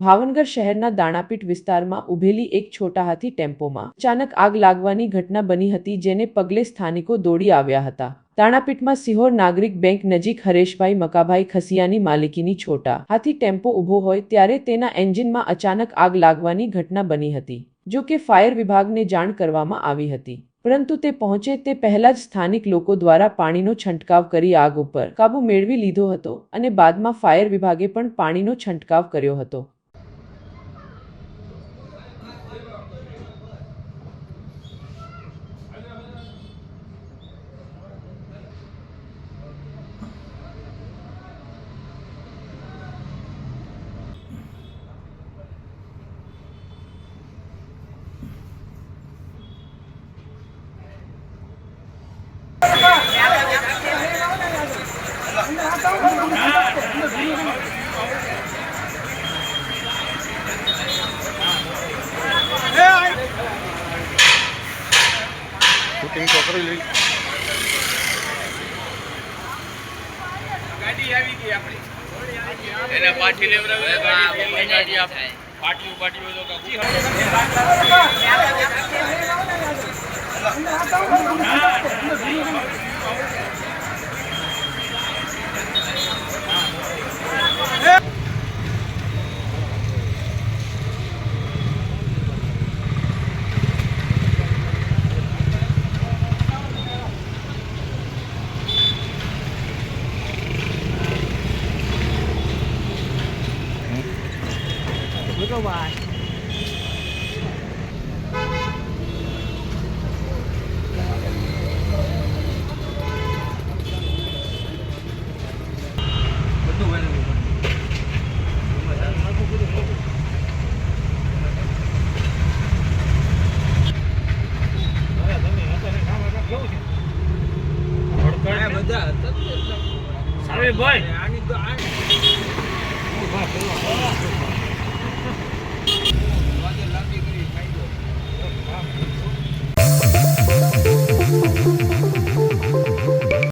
ભાવનગર શહેરના દાણાપીઠ વિસ્તારમાં ઉભેલી એક છોટા હાથી ટેમ્પોમાં અચાનક આગ લાગવાની ઘટના બની હતી જેને પગલે સ્થાનિકો દોડી આવ્યા હતા. દાણાપીઠમાં સિહોર નાગરિક બેંક નજીક હરેશભાઈ મકાભાઈ ખસિયાની માલિકીની છોટા હાથી ટેમ્પો ઊભો હોય ત્યારે તેના એન્જિનમાં અચાનક આગ લાગવાની ઘટના બની હતી, જો કે ફાયર વિભાગને જાણ કરવામાં આવી હતી. પરંતુ તે પહોંચે તે પહેલા જ સ્થાનિક લોકો દ્વારા પાણીનો છંટકાવ કરી આગ ઉપર કાબુ મેળવી લીધો હતો અને બાદમાં ફાયર વિભાગે પણ પાણીનો છંટકાવ કર્યો હતો. Thank you. શૂટિંગ તો કરી લઈ. ગાડી આવી ગઈ આપણી. એને પાછી લેવડાવે. ગાડી ગાડી આપ પાટલી પાટલી તો કાંઈ સાહેબ ભાઈ